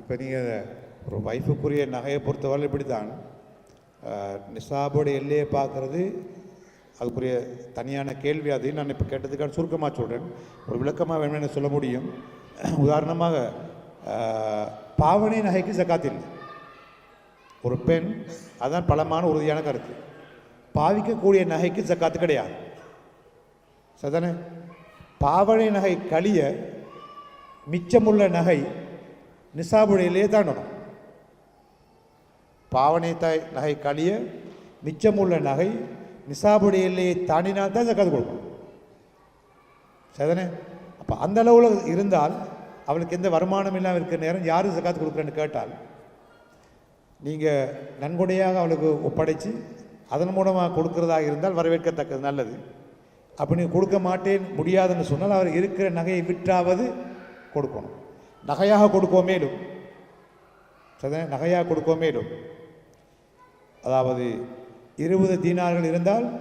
இப்போ நீங்கள் ஒரு வைஃபுக்குரிய நகையை பொறுத்தவரை இப்படி தான் நிசாபோட எல்லையை பார்க்குறது அதுக்குரிய தனியான கேள்வி அது நான் இப்போ கேட்டதுக்கான சுருக்கமாக சொல்கிறேன் ஒரு விளக்கமாக வேணும்னு சொல்ல முடியும். உதாரணமாக பாவனை நகைக்கு ஜக்காத் இல்லை. ஒரு பெண் அதான் பலமான உறுதியான கருத்து. பாவிக்கக்கூடிய நகைக்கு ஜக்காத்து கிடையாது. சரிதானே? பாவனை நகை கழிய மிச்சமுள்ள நகை நிசாபுடையிலே தாண்டணும் பாவனை தாய் நகை கழிய மிச்சமுள்ள நகை நிசாபுடையிலே தாண்டினால் தான் ஜக்காத்து கொடுக்கணும் சரிதானே? அப்போ அந்த அளவில் இருந்தால் அவளுக்கு எந்த வருமானம் இல்லாமல் இருக்கிற நேரம் யாரும் ஜக்காத்து கொடுக்குறேன்னு கேட்டால் நீங்கள் நன்கொடையாக அவளுக்கு ஒப்படைச்சு அதன் மூலமாக கொடுக்கிறதாக இருந்தால் வரவேற்கத்தக்கது நல்லது. அப்படி கொடுக்க மாட்டேன் முடியாதுன்னு சொன்னால் அவர் இருக்கிற நகையை விற்றாவது கொடுக்கணும். நகையாக கொடுக்கோ மேலும். சரிதானே? நகையாக கொடுக்கோ மேலும். அதாவது இருபது தீனார்கள் இருந்தால்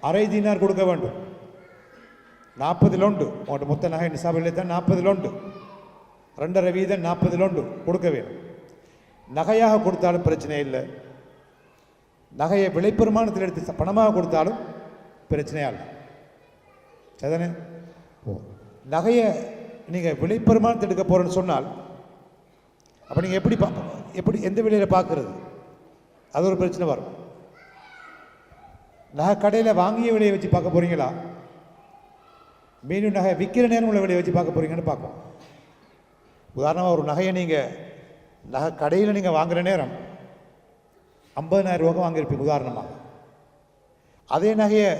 அரை தீனார் கொடுக்க வேண்டும். நாற்பதில் உண்டு உங்கள்கிட்ட மொத்த நகை நிசாபிலே தான் நாற்பதில் உண்டு ரெண்டரை வீதம் நாற்பதில் உண்டு கொடுக்க வேணும் நகையாக கொடுத்தாலும் பிரச்சனை இல்லை. நகையை விலைப்பெருமானத்தில் எடுத்து ச- பணமாக கொடுத்தாலும் பிரச்சனையாக இல்லை சரிதானே? நகையை நீங்கள் விலைப்பெருமானத்தை எடுக்க போகிறேன்னு சொன்னால் அப்போ நீங்கள் எப்படி பா எப்படி எந்த விலையில் பார்க்கறது? அது ஒரு பிரச்சனை வரும். நகை கடையில் வாங்கிய விலையை வச்சு பார்க்க போகிறீங்களா மீண்டும் நகை விற்கிற நேரம் உள்ள விலையை வச்சு பார்க்க போகிறீங்கன்னு பார்க்கும் உதாரணமாக ஒரு நகையை நீங்கள் நகை கடையில் நீங்கள் வாங்குகிற நேரம் ஐம்பதனாயிரம் ரூபா வாங்கியிருப்பீங்க உதாரணமாக. அதே நகையை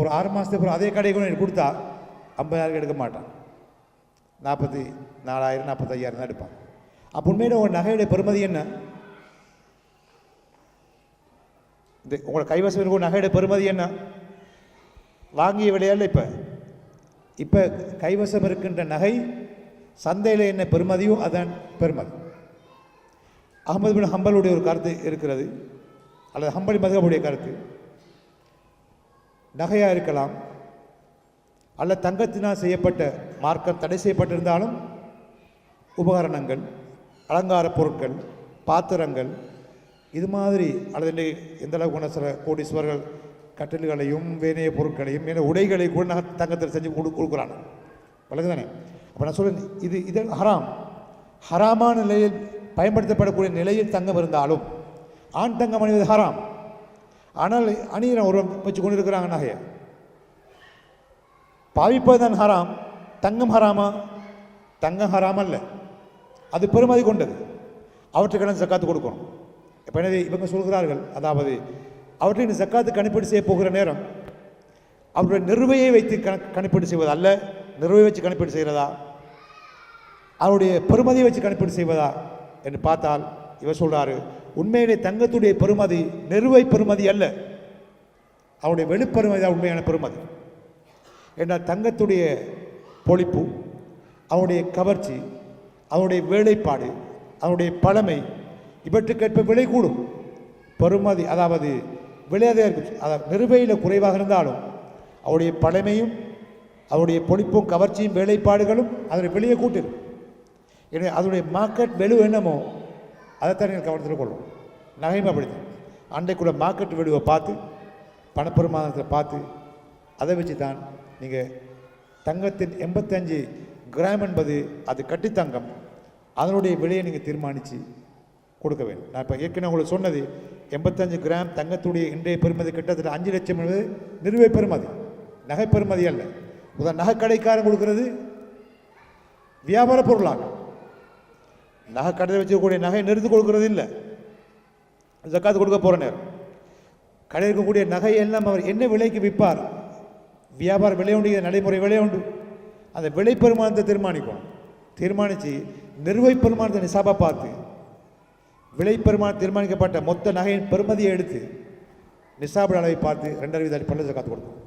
ஒரு ஆறு மாதத்துக்கு அப்புறம் அதே கடைக்கு கொண்டு கொடுத்தா ஐம்பதாயிரம் எடுக்க மாட்டான். நாற்பத்தி நாலாயிரம் நாற்பத்தையாயிரம் தான் எடுப்பான். அப்போ உண்மையில் உங்கள் நகையுடைய பெருமதி என்ன? இந்த உங்களை கைவசம் இருக்கும் நகையுடைய பெருமதி என்ன? வாங்கிய விலையல்ல இப்போ? இப்போ கைவசம் இருக்கின்ற நகை சந்தையில் என்ன பெருமதியோ அதான் பெருமதி அகமது பின் ஹம்பலுடைய ஒரு கருத்து இருக்கிறது அல்லது ஹம்பலி மதகபுடைய கருத்து. நகையாக இருக்கலாம் அல்ல தங்கத்தினால் செய்யப்பட்ட மார்க்கம் தடை செய்யப்பட்டிருந்தாலும் உபகரணங்கள் அலங்கார பொருட்கள் பாத்திரங்கள் இது மாதிரி அல்லது எந்த அளவுக்கு சில கோடீஸ்வரர்கள் கட்டில்களையும் வேணைய பொருட்களையும் மேலே உடைகளை கூட நக தங்கத்தில் செஞ்சு கொடு கொடுக்குறாங்க. வழங்குதானே அப்போ நான் சொல்கிறேன் இது இது ஹராம். ஹராமான நிலையில் பயன்படுத்தப்படக்கூடிய நிலையில் தங்கம் இருந்தாலும் ஆண் தங்கம் அணிவது ஹராம். ஆனால் அணியின ஒரு வச்சு கொண்டு இருக்கிறாங்க நகையை. பாவிப்பதுதான் ஹராம். தங்கம் ஹராமா? தங்கம் ஹராம் அல்ல அது பெருமதி கொண்டது. அவற்றுக்கெல்லாம் ஜக்காத்து கொடுக்கணும். இப்போ எனவே இவங்க சொல்கிறார்கள் அதாவது அவற்றை இந்த ஜக்காத்து கணிப்பீடு செய்ய போகிற நேரம் அவருடைய நிறுவையை வைத்து கணிப்பீடு செய்வது அல்ல. நிறுவை வச்சு கணிப்பீடு செய்கிறதா? அவருடைய பெருமதியை வச்சு கணிப்பீடு செய்வதா? என்று பார்த்தால் இவர் சொல்கிறாரு உண்மையிலே தங்கத்துடைய பெருமதி நிறுவை பெருமதி அல்ல. அவருடைய வெளிப்பெருமதி தான் உண்மையான பெருமதி. ஏன்னா தங்கத்துடைய பொழிப்பு அவனுடைய கவர்ச்சி அவனுடைய வேலைப்பாடு அவனுடைய பழமை இவற்றுக்கேற்ப விலை கூடும். பெருமதி அதாவது விலையாக இருக்கும். அதாவது நிறுவையில் குறைவாக இருந்தாலும் அவருடைய பழமையும் அவருடைய பொழிப்பும் கவர்ச்சியும் வேலைப்பாடுகளும் அதனை வெளியே கூட்டிடும். எனவே அதனுடைய மார்க்கெட் வெளு என்னமோ அதைத்தான் நீங்கள் கவனத்தில் கொள்ளும் நகையும் அப்படித்தான் அன்றைக்குள்ள மார்க்கெட் வெளுவை பார்த்து பணப்பெருமானத்தை பார்த்து அதை வச்சு தான் நீங்கள் தங்கத்தின் எண்பத்தஞ்சு கிராம் என்பது அது கட்டித்தங்கம். அதனுடைய விலையை நீங்கள் தீர்மானித்து கொடுக்க வேண்டும். நான் இப்போ ஏற்கனவே உங்களுக்கு சொன்னது எண்பத்தஞ்சு கிராம் தங்கத்துடைய இன்றைய பெருமதி கிட்டத்தட்ட அஞ்சு லட்சம் என்பது நிறுவை பெருமதி நகை பெருமதி அல்ல. உதா நகைக்கடைக்காரன் கொடுக்கறது வியாபார பொருளாகும் நகை கடையில் வச்சிருக்கக்கூடிய நகை நிறுத்து கொடுக்கறது இல்லை. ஜக்காத்து கொடுக்க போகிற நேரம். கடையில் இருக்கக்கூடிய நகை எல்லாம் அவர் என்ன விலைக்கு விற்பார்? வியாபாரம் விலை உண்டு நடைமுறை விளைய உண்டு. அந்த விலை பெருமானத்தை தீர்மானிக்கணும் தீர்மானித்து நிறுவை பெருமானத்தை நிசாபாக பார்த்து விலை பெருமானம் தீர்மானிக்கப்பட்ட மொத்த நகையின் பெருமதியை எடுத்து நிசாபு அளவை பார்த்து ரெண்டரை வீத அடிப்படையில் காத்து கொடுக்கும்.